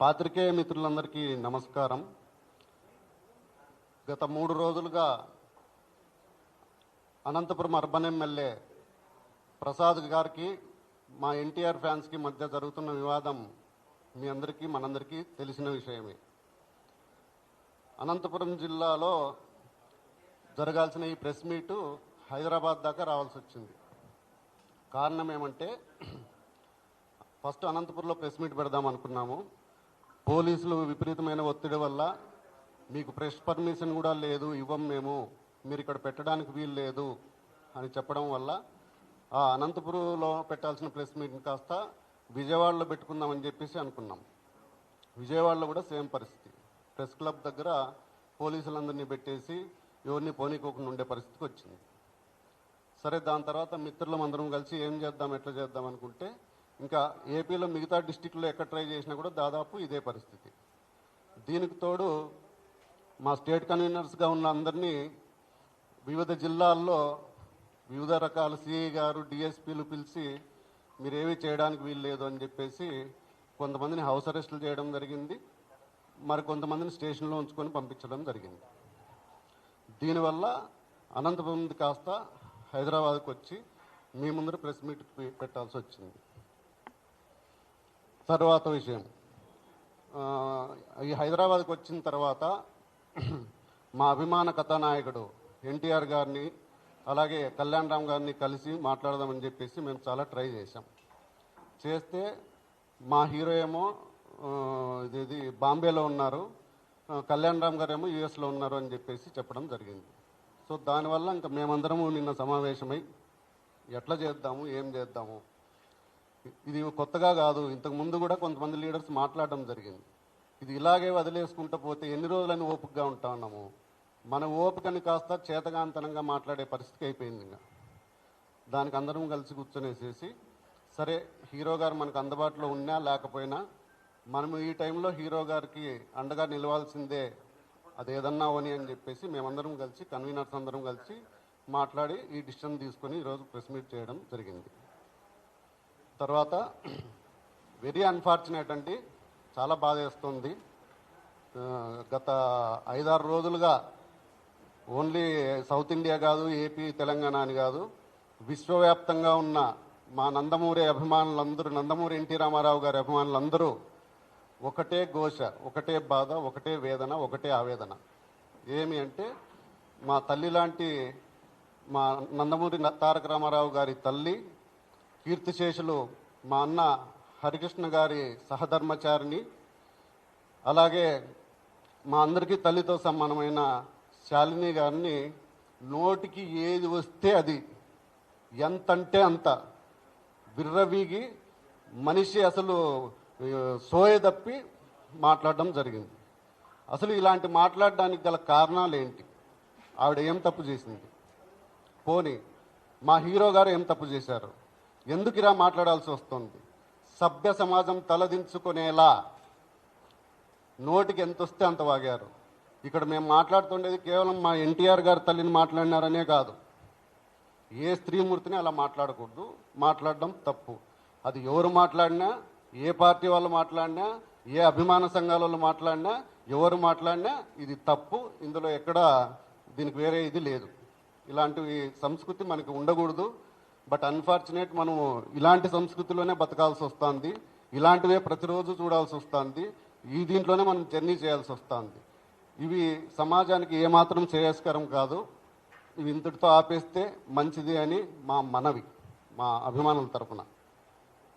పాత్రికేయ మిత్రులందరికీ నమస్కారం. గత మూడు రోజులుగా అనంతపురం అర్బన్ ఎమ్మెల్యే ప్రసాద్ గారికి మా ఎన్టీఆర్ ఫ్యాన్స్కి మధ్య జరుగుతున్న వివాదం మీ అందరికీ మనందరికీ తెలిసిన విషయమే. అనంతపురం జిల్లాలో జరగాల్సిన ఈ ప్రెస్ మీటు హైదరాబాద్ దాకా రావాల్సి వచ్చింది. కారణం ఏమంటే ఫస్ట్ అనంతపురంలో ప్రెస్ మీట్ పెడదాం అనుకున్నాము. పోలీసులు విపరీతమైన ఒత్తిడి వల్ల మీకు ప్రెస్ పర్మిషన్ కూడా లేదు ఇవ్వం మేము మీరు ఇక్కడ పెట్టడానికి వీలు లేదు అని చెప్పడం వల్ల ఆ అనంతపురంలో పెట్టాల్సిన ప్రెస్ మీట్ని కాస్త విజయవాడలో పెట్టుకుందామని చెప్పేసి అనుకున్నాం. విజయవాడలో కూడా సేమ్ పరిస్థితి. ప్రెస్ క్లబ్ దగ్గర పోలీసులందరినీ పెట్టేసి ఎవరిని పోనీకోకుండా ఉండే పరిస్థితికి వచ్చింది. సరే దాని తర్వాత మిత్రులం అందరం కలిసి ఏం చేద్దాం ఎట్లా చేద్దాం అనుకుంటే ఇంకా ఏపీలో మిగతా డిస్టిక్లో ఎక్కడ ట్రై చేసినా కూడా దాదాపు ఇదే పరిస్థితి. దీనికి తోడు మా స్టేట్ కన్వీనర్స్గా ఉన్న అందరినీ వివిధ జిల్లాల్లో వివిధ రకాల సిఐ గారు డిఎస్పీలు పిలిచి మీరేవి చేయడానికి వీలు లేదు అని చెప్పేసి కొంతమందిని హౌస్ అరెస్టులు చేయడం జరిగింది. మరి కొంతమందిని స్టేషన్లో ఉంచుకొని పంపించడం జరిగింది. దీనివల్ల అనంతపురం కాస్త హైదరాబాద్కు వచ్చి మీ ముందర ప్రెస్ మీట్ పెట్టాల్సి వచ్చింది. తర్వాత విషయం. ఈ హైదరాబాద్కి వచ్చిన తర్వాత మా అభిమాన కథానాయకుడు ఎన్టీఆర్ గారిని అలాగే కళ్యాణ్ రామ్ గారిని కలిసి మాట్లాడదామని చెప్పేసి మేము చాలా ట్రై చేశాం. చేస్తే మా హీరో ఏమో ఇది బాంబేలో ఉన్నారు కళ్యాణ్ రామ్ గారు ఏమో యుఎస్లో ఉన్నారు అని చెప్పేసి చెప్పడం జరిగింది. సో దానివల్ల ఇంకా మేమందరము నిన్న సమావేశమై ఎట్లా చేద్దాము ఏం చేద్దాము ఇది కొత్తగా కాదు. ఇంతకు ముందు కూడా కొంతమంది లీడర్స్ మాట్లాడడం జరిగింది. ఇది ఇలాగే వదిలేసుకుంటూ పోతే ఎన్ని రోజులని ఓపికగా ఉంటా ఉన్నాము? మన ఓపికని కాస్త చేతగాంతనంగా మాట్లాడే పరిస్థితి అయిపోయింది ఇంకా. దానికి అందరం కలిసి కూర్చొనేసేసి సరే హీరో గారు మనకు అందుబాటులో ఉన్నా లేకపోయినా మనం ఈ టైంలో హీరో గారికి అండగా నిలవాల్సిందే అది ఏదన్నా అని అని చెప్పేసి మేమందరం కలిసి కన్వీనర్స్ అందరం కలిసి మాట్లాడి ఈ డిసిషన్ తీసుకొని ఈరోజు ప్రెస్ మీట్ చేయడం జరిగింది. తర్వాత వెరీ అన్ఫార్చునేట్ అండి. చాలా బాధ వేస్తుంది. గత ఐదారు రోజులుగా ఓన్లీ సౌత్ ఇండియా కాదు ఏపీ తెలంగాణ అని కాదు విశ్వవ్యాప్తంగా ఉన్న మా నందమూరి అభిమానులందరూ నందమూరి ఎన్టీ రామారావు గారి అభిమానులందరూ ఒకటే ఘోష ఒకటే బాధ ఒకటే వేదన ఒకటే ఆవేదన. ఏమి అంటే మా తల్లి లాంటి మా నందమూరి తారక రామారావు గారి తల్లి కీర్తిశేషులు మా అన్న హరికృష్ణ గారి సహధర్మచారిని అలాగే మా అందరికీ తల్లితో సమానమైన శాలిని గారిని నోటికి ఏది వస్తే అది. ఎంతంటే అంత. విర్రవీగి మనిషి అసలు సోయ తప్పి మాట్లాడడం జరిగింది. అసలు ఇలాంటి మాట్లాడడానికి గల కారణాలు ఏంటి ఆవిడ ఏం తప్పు చేసింది? పోని మా హీరో గారు ఏం తప్పు చేశారు? ఎందుకు ఇలా మాట్లాడాల్సి వస్తుంది? సభ్య సమాజం తలదించుకునేలా. నోటికి ఎంత వస్తే అంత వాగారు. ఇక్కడ మేము మాట్లాడుతుండేది కేవలం మా ఎన్టీఆర్ గారి తల్లిని మాట్లాడినారనే కాదు. ఏ స్త్రీమూర్తిని అలా మాట్లాడకూడదు. మాట్లాడడం తప్పు. అది ఎవరు మాట్లాడినా ఏ పార్టీ వాళ్ళు మాట్లాడినా ఏ అభిమాన సంఘాల వాళ్ళు మాట్లాడినా ఎవరు మాట్లాడినా ఇది తప్పు. ఇందులో ఎక్కడ దీనికి వేరే ఇది లేదు. ఇలాంటి సంస్కృతి మనకి ఉండకూడదు. బట్ అన్ఫార్చునేట్ మనము ఇలాంటి సంస్కృతిలోనే బతకాల్సి వస్తుంది. ఇలాంటివే ప్రతిరోజు చూడాల్సి వస్తుంది. ఈ దీంట్లోనే మనం జర్నీ చేయాల్సి వస్తుంది. ఇవి సమాజానికి ఏమాత్రం శ్రేయస్కరం కాదు. ఇవి ఇంతటితో ఆపేస్తే మంచిది అని మా మనవి మా అభిమానుల తరపున.